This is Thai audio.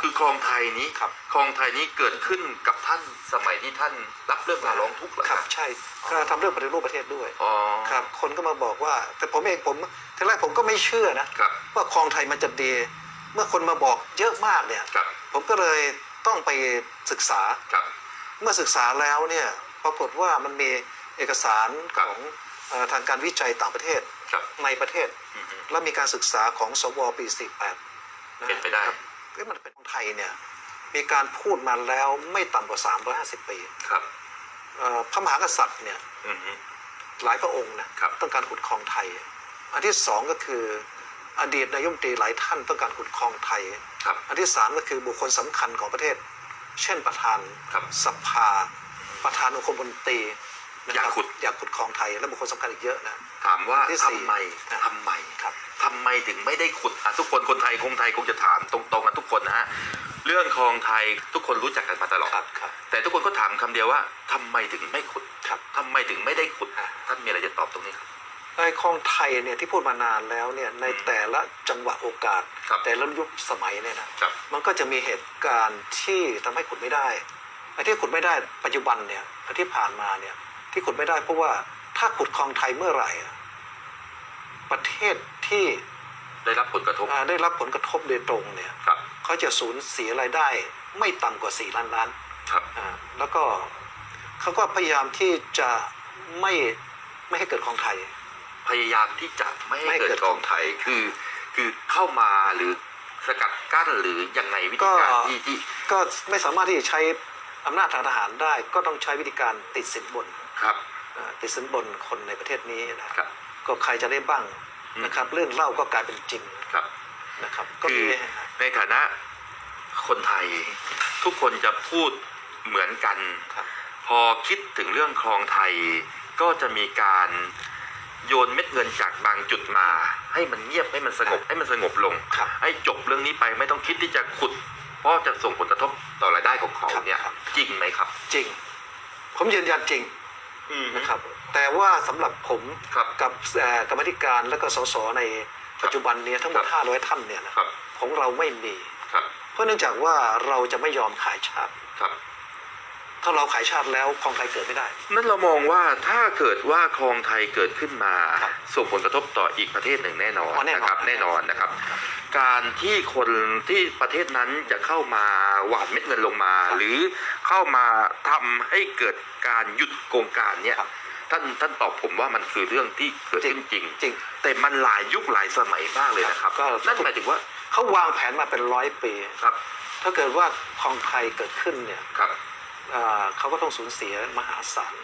คือคลองไทยนี้ครับคลองไทยนี้เกิดขึ้นกับท่านสมัยที่ท่านรับเรื่องราวร้องทุกข์เหรอครับใช่ก็ทำเรื่องปฏิรูปประเทศด้วยอ๋อครับ คนก็มาบอกว่า แต่ผมเองผมทีแรกผมก็ไม่เชื่อนะ ครับว่าคลองไทยมันจะดี เมื่อคนมาบอกเยอะมากเนี่ย ครับผมก็เลยต้องไปศึกษา ครับ เมื่อศึกษาแล้วเนี่ยปรากฏว่ามันมีเอกสารครัขบ องเอ่อทางการวิจัยต่างประเทศครับในประเทศ อือฮึและมีการศึกษาของสวปี 48เป็นไปได้ครับ เอ้ยมันเป็นของไทยเนี่ยมีการพูดมาแล้วไม่ต่ำกว่า 350 ปีครับเอ่อพระมหากษัตริย์เนี่ยอือฮึหลายพระองค์นะครับต้องการขุดครองไทย อันที่สองก็คืออดีตนายกรัฐมนตรีหลายท่านต้องการขุดครองไทยครับอันที่สามก็คือบุคคลสำคัญของประเทศ เช่นประธานครับสภา ประธานองคมนตรีนะอยากขุดอยากขุดครองไทย และบุคคลสำคัญอีกเยอะนะถามว่าที่สี่ทำไมครับทำไมครับทำไมถึงไม่ได้ขุดอะทุกคนคนไทยคงไทยคงจะ เรื่องคลองไทยทุกคนรู้จักกันมาตลอด ครับครับ แต่ทุกคนก็ถามคำเดียวว่าทำไมถึงไม่ขุดครับทำไมถึงไม่ได้ขุด อ่าท่านมีอะไรจะตอบตรงนี้ครับในคลองไทยเนี่ยที่พูดมานานแล้วเนี่ยในอืมแต่ละจังหวะโอกาส ครับ แต่ละยุคสมัยเนี่ยนะครับ มันก็จะมีเหตุการณ์ที่ทำให้ขุดไม่ได้ไอ้ที่ขุดไม่ได้ปัจจุบันเนี่ยไอ้ที่ผ่านมาเนี่ยที่ขุดไม่ได้เพราะว่าถ้าขุดคลองไทยเมื่อไหร่อะประเทศที่ได้รับผลกระทบ อ่าได้รับผลกระทบโดยตรงเนี่ย ครับ เขาจะสูญเสียรายได้ ไม่ต่ำกว่า 4 ล้านล้านครับอ่าแล้วก็เขาก็พยายามที่จะไม่ไม่ให้เกิดคลองไทย พยายามที่จะไม่ไม่ให้ให้เกิเกิดดกองไทยคือคือเข้ามาหรือสกัดกั้นหรือยังไงวิธีการก็ที่ที่ก็ไม่สามารถที่จะใช้อำนาจทางทหารได้ ก็ต้องใช้วิธีการติดสินบนครับอ่าติดสินบนคนในประเทศนี้นะครับ ก็ใครจะได้บ้างอืมนะครับเรื่องเล่าก็กลายเป็นจริงครับ นะครับก็คือมีในฐานะคนไทยทุกคนจะพูดเหมือนกันครับพอคิดถึงเรื่องคลองไทย ก็จะมีการโยนเม็ดเงินจากบางจุดมา ให้มันเงียบให้มันสงบให้มันสงบลงครับให้จบเรื่องนี้ไปไม่ต้องคิดที่จะขุด เพราะจะส่งผลกระทบต่อรายได้ของเขาครับเนี่ยครับจริงไหมครับ จริง ผมยืนยันจริงอืมนะครับแต่ว่าสำหรับผมครับกับเอ่อกรรมธิการและก็สสใน ปัจจุบันเนี้ทั้งหมดครับ500ท่านเนี่ยนะครับของเราไม่มีครับเพราะเนื่องจากว่าเราจะไม่ยอมขายชาติครับถ้าเราขายชาติแล้วคลองไทยเกิดไม่ได้ นั่นเรามองว่าถ้าเกิดว่าคลองไทยเกิดขึ้นมาครับส่งผลกระทบต่ออีกประเทศหนึ่งแน่นอนอ๋อแน่นอนนะครับแน่นอนนะครับ การที่คนที่ประเทศนั้นจะเข้ามาหวานเม็ดเงินลงมา หรือเข้ามาทำให้เกิดการหยุดโครงการเนี่ยครับ ท่านท่านตอบผมว่ามันคือเรื่องที่เกิดขึ้นจริง จริงแต่มันหลายยุคหลายสมัยมากเลยนะครับก็ นั่นหมายถึงว่าเขาวางแผนมาเป็นร้อยปี ครับถ้าเกิดว่าคลองไทยเกิดขึ้นเนี่ยครับ อ่าเขาก็ต้องสูญเสียมหาศาล